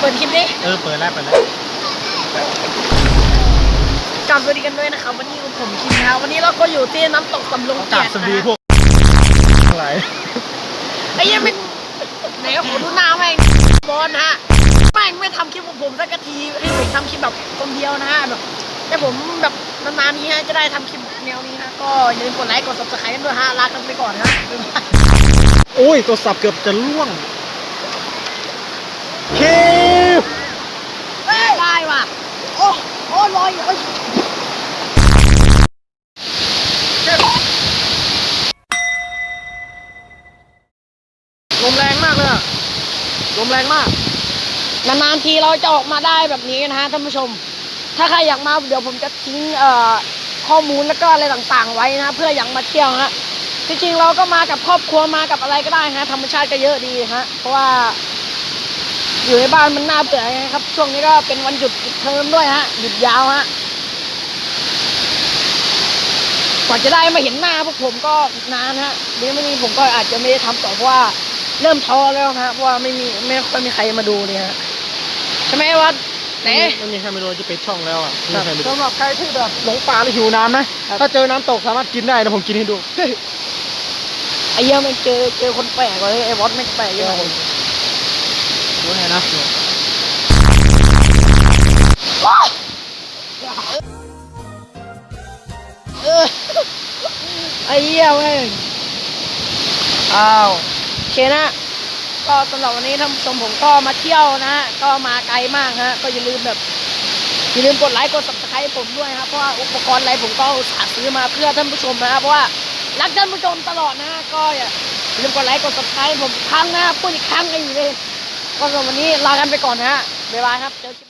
เปิดคลิปนี้เออเปิดแล้วเปิดแล้วกลับสวัสดีกันด้วยนะครับวันนี้ผมคิมนะครับวันนี้เราก็อยู่ที่น้ำตกสำโรงกราเกียบรติสนะบีฮะพวกอะไรไอ้เหี้ยังไม่ไหนขอดูหน้าแม่งบอลนะฮะแม่งไม่ทำคลิปของผมสักทีให้ผมทำคลิปแบบคนเดียวนะฮะแบบแต่ผมแบบนานๆนี้ฮะจะได้ทำคลิปแนวนี้ฮะก็อย่าลืมกดไลค์กด subscribe กันด้วยฮะลากันไปก่อนฮะบ๊ายบายโอ้ยตัวสับเกือบจะล่วงคิว ได้ว่ะโอ้โอ้ ลอยลมแรงมากเลยอะลมแรงมาก นานๆทีเราจะออกมาได้แบบนี้นะฮะท่านผู้ชม ถ้าใครอยากมาเดี๋ยวผมจะทิ้งเอ่อข้อมูลแล้วก็อะไรต่างๆ ไว้นะ เพื่ออยากมาเที่ยวฮะจริงๆเราก็มากับครอบครัวมากับอะไรก็ได้ฮะธรรมชาติก็เยอะดีฮะเพราะว่า อยู่ในบ้านมันน่าเบื่อไงครับ ช่วงนี้ก็เป็นวันหยุดปิดเทอมด้วยฮะ หยุดยาวฮะกว่าจะได้มาเห็นหน้าพวกผมก็นานฮะเดี๋ยวไม่นี้ผมก็อาจจะไม่ได้ทำต่อเพราะว่าเริ่มท้อแล้วฮะเพราะว่าไม่มีไม่ค่อยมีใครมาดูเนี่ยฮะใช่ไหมวัดไหน ไม่มีใครไม่รู้จะปิดช่องแล้วอะไม่มีใครไม่รู้สำหรับใครที่แบบหลงป่าหรือหิวน้ำนะ ครับ ถ้าเจอน้ำตกสามารถกินได้นะผมกินให้ดู ไอ้เหี้ยังมันเจอเจอคนแปลกเลยไอ้วอดไม่งแปลกเยอะ ไออไอ้เหี้ยแม่งอ้าวโอเคนะ ก็สำหรับวันนี้ท่านผู้ชมผมก็มาเที่ยวนะฮะก็มาไกลมากฮะ ก็อย่าลืมแบบอย่าลืมกดไลค์กด subscribe ผมด้วยครับเพราะว่าอุปกรณ์อะไรผมก็สาซื้อมาเพื่อท่านผู้ชมนะครับเพราะว่ารักท่านผู้ชมตลอดนะก็อย่าลืมกดไลค์กด subscribe ผมครั้งนะพูดอีกครั้งก็อยู่เลย ก็สำหรับวันนี้ลากันไปก่อนนะฮะบ๊ายบายครับเจอกัน